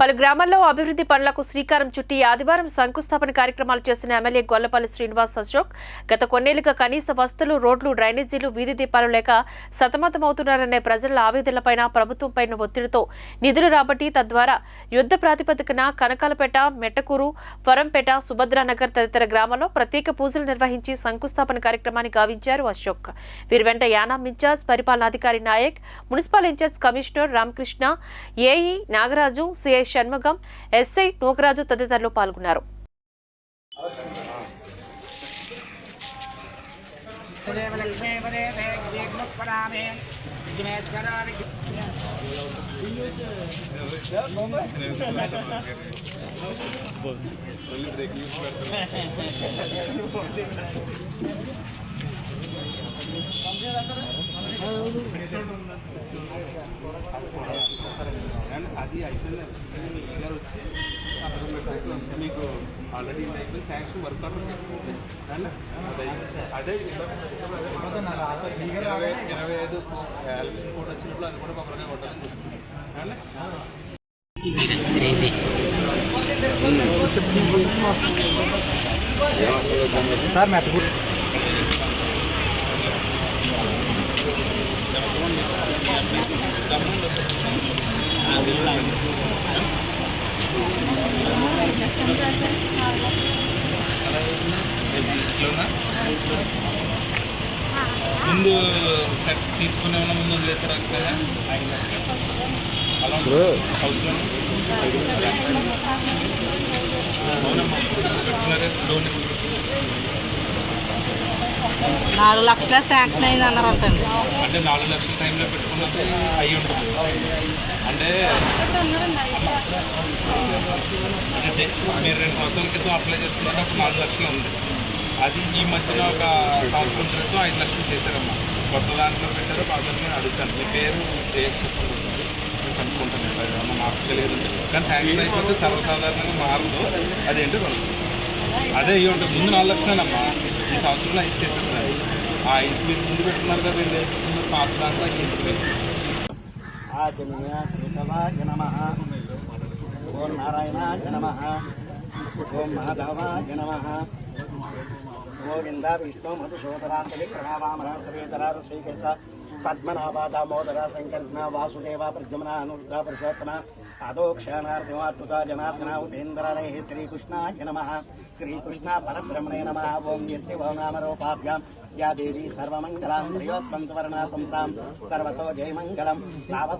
పలు గ్రామాల్లో అభివృద్ధి పనులకు శ్రీకారం చుట్టి ఆదివారం శంకుస్థాపన కార్యక్రమాలు చేస్తున్న ఎమ్మెల్యే గొల్లపల్లి శ్రీనివాస్ అశోక్ గత కొన్నేళ్ళుగా కనీస వస్తువులు రోడ్లు డ్రైనేజీలు వీధి దీపాలు లేక సతమతమవుతున్నారనే ప్రజల ఆవేదనలపైన ప్రభుత్వంపై ఒత్తిడితో నిధులు రాబట్టి తద్వారా యుద్ధ ప్రాతిపదికన కనకాలపేట మెట్టకూరు పొరంపేట సుభద్రానగర్ తదితర గ్రామాల్లో ప్రత్యేక పూజలు నిర్వహించి శంకుస్థాపన కార్యక్రమాన్ని గావించారు అశోక్. వీరి వెంట Yanam incharge పరిపాలనాధికారి Nayak municipal incharge commissioner Ramakrishna AE Nagaraju CI Shanmugam SI Nokaraju తదితరులు పాల్గొన్నారు. అది అయిపోయింది మీ గారు వచ్చి మీకు ఆల్రెడీ ఇది అయిపోయింది శాంక్షన్ వర్క్ అదే ఇరవై ఇరవై ఐదు ఎలక్షన్ కోడ్ వచ్చినప్పుడు అది కూడా కొబ్బరిగా కొట్టాలని చెప్తున్నాను అండ్ ఇట్లా ముందు తీసుకునే ఉన్న ముందు వదిలేసారు కదా అలా హౌస్లో అవునమ్మా. లోన్. నాలుగు లక్షల శాంక్షన్ అయింది అన్నారు అంటండి అంటే నాలుగు లక్షల టైంలో పెట్టుకున్నది అయ్యి ఉంటుంది. అంటే అంటే మీరు రెండు సంవత్సరాల క్రితం అప్లై చేసుకున్నట్టు అప్పుడు నాలుగు లక్షలు ఉంది. అది ఈ మధ్యన ఒక సంవత్సరం క్రితం ఐదు లక్షలు చేశారమ్మా. కొత్త దాంట్లో పెట్టారు బాగా అడుగుతాను. మీ పేరు పేరు చెప్పండి నేను కనుక్కుంటాను. ఇలా ఏమన్నా కానీ శాంక్షన్ అయిపోతే సర్వసాధారణంగా మారదు. అదేంటో కనుక్కుంటాను. అదే ఇవి ఉంటుంది. ముందు నాలుగు లక్షలేనమ్మా. ఈ సంవత్సరంలో ఇచ్చేసారు అది. ఆ ఐదు మీరు ముందు పెట్టుకున్నారు కదా వీళ్ళు. ముందు పాత దాంట్లో ఇంటికి ఉంటుంది ఆచమనీయ కేశవాయ నమ. ఓం నారాయణాయ నమ. गोविन्दा विष्णो मधुसूदरान्तरिप्रभावामरासवेदरा श्रीकृष्ण पद्मनाभादा मोदरा शङ्कर्षणा वासुदेवा प्रद्युम्ना अनुरुद्धा पुरुषोत्तमा आदोक्षानार्थिमार्तुता जनार्दना उपेन्द्रालयः श्रीकृष्णाय नमः। श्रीकृष्णा परब्रह्मणे नमः ॐ यस्य या देवी सर्वमङ्गलां त्रियोत्पञ्चवर्णापुंसां सर्वतो जयमङ्गलं नावस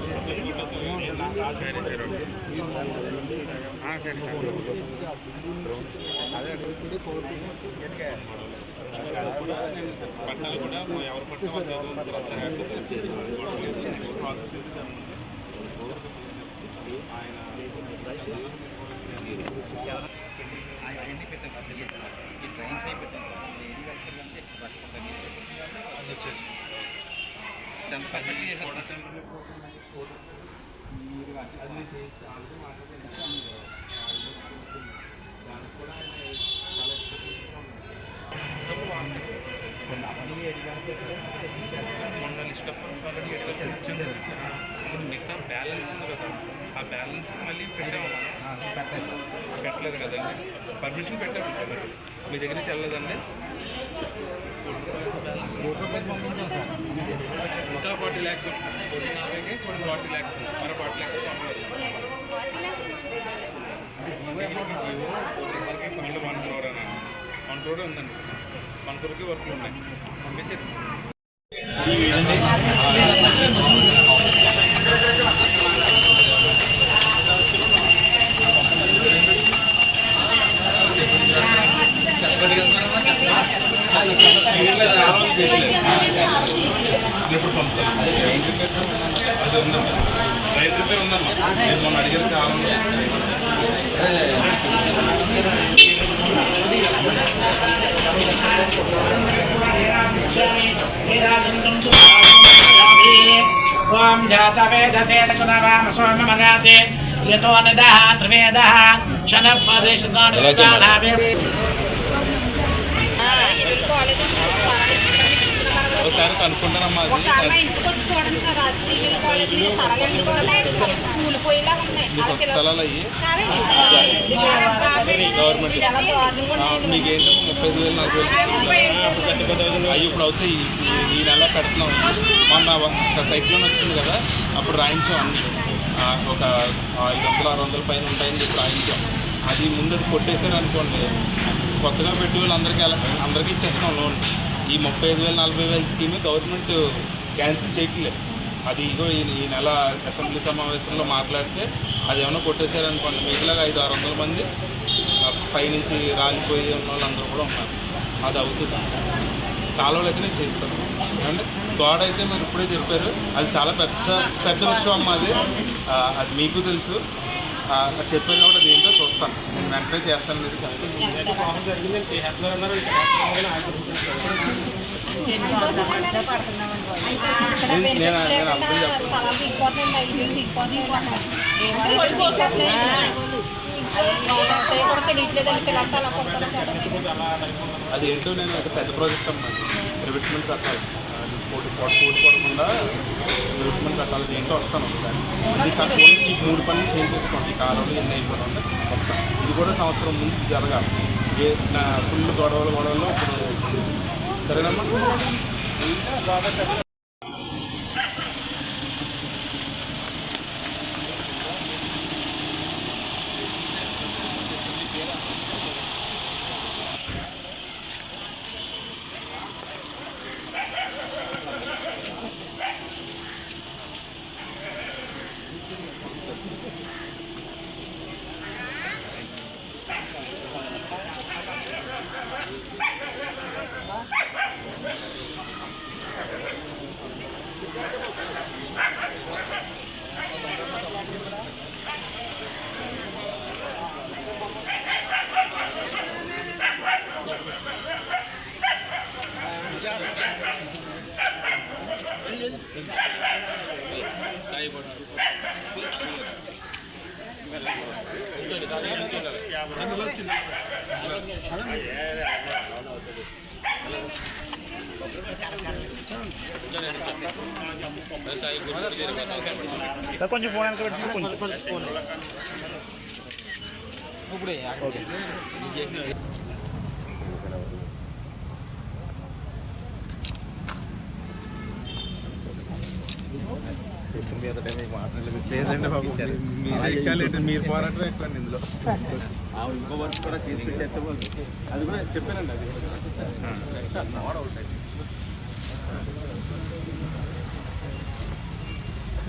ఎవరు పట్టాలు ప్రాసెస్ మొన్న 你那个，那那些，全部完了。పెట్టలేదు కదండి పర్మిషన్ పెట్టాము మీ దగ్గర నుంచి వెళ్ళలేదండి ఇంకా ఫార్టీ ల్యాక్స్ కొన్ని నలభైకి కొన్ని ఫార్టీ ల్యాక్స్ మరో ఫార్టీ ల్యాక్స్ పంపలేదు మనకి వన్ క్రోర్ అని వన్ క్రోర్ ఉందండి వన్ క్రోర్కి వర్క్లు ఉన్నాయి పంపించారు వచ్చినప్పుడు పంపుతాను అది ఉందమ్మా రైతు రిపేర్ ఉందమ్మా నేను మొన్న అడిగిన కాలంలో ఓం జాతవేదసే సునవామ సోమమనాతే యతో నిదః త్రివేదః శనపదేశతానుష్ఠానావే ఒకసారి కనుక్కుంటానమ్మా గవర్నమెంట్ మీకు ఏంటంటే ముప్పై ఐదు వేలు నలభై వేలు అవి ఇప్పుడు అవుతాయి ఈ- నెల పెడుతున్నాం. మొన్న ఒక సైక్లోన్ వచ్చింది కదా అప్పుడు రాయించాం అన్ని. ఒక ఐదు వందలు ఆరు వందల పైన ఉంటాయని చెప్పి రాయించాం. అది ముందు అది కొట్టేశారు అనుకోండి కొత్తగా పెట్టి వాళ్ళు అందరికీ అందరికీ ఇచ్చేస్తున్నాం లోన్. ఈ ముప్పై ఐదు వేలు నలభై వేల స్కీమ్ గవర్నమెంట్ క్యాన్సిల్ చేయట్లేదు. అది ఇగో ఈ నెల అసెంబ్లీ సమావేశంలో మాట్లాడితే అది ఏమైనా కొట్టేశారనుకోండి మిగిలిన ఐదు ఆరు వందల మంది పైనుంచి రాలిపోయి ఉన్న వాళ్ళందరూ కూడా ఉన్నారు. అది అవుతుంది. కాలువలు అయితే నేను చేస్తాను అంటే గోడ అయితే మీరు ఇప్పుడే చెప్పారు. అది చాలా పెద్ద పెద్ద విషయం అమ్మ అది. అది మీకు తెలుసు. కాబట్టి అది ఏంటో చూస్తాను. నేను వెంటనే చేస్తాను మీరు నేను నేను అర్థం చెప్పాను. అది ఏంటో నేను ఒక పెద్ద ప్రాజెక్ట్ అమ్మా రివిట్మెంట్ కట్టాలి అది పోటీ పోటీ పోటీ కట్టాలి వస్తాను ఒకసారి ఇది కట్టుకొని ఈ మూడు పనులు చేంజ్ చేసుకోండి ఈ కాలంలో ఎన్ని అయిపోయినా వస్తాను ఇది కూడా సంవత్సరం ముందు జరగాలి. ఏ నా ఫుల్ గొడవలు గొడవలు ఇప్పుడు సరేనమ్మా? కొంచెం ఫోన్ వెనక పెట్టి కొంచెం. లేదండి బాబు మీరు ఎక్కాలంటే మీరు పోరాటం ఎక్కువ ఇందులో ఇంకో వర్క్ కూడా తీసుకెళ్ళి అది కూడా చెప్పానండి అది కూడా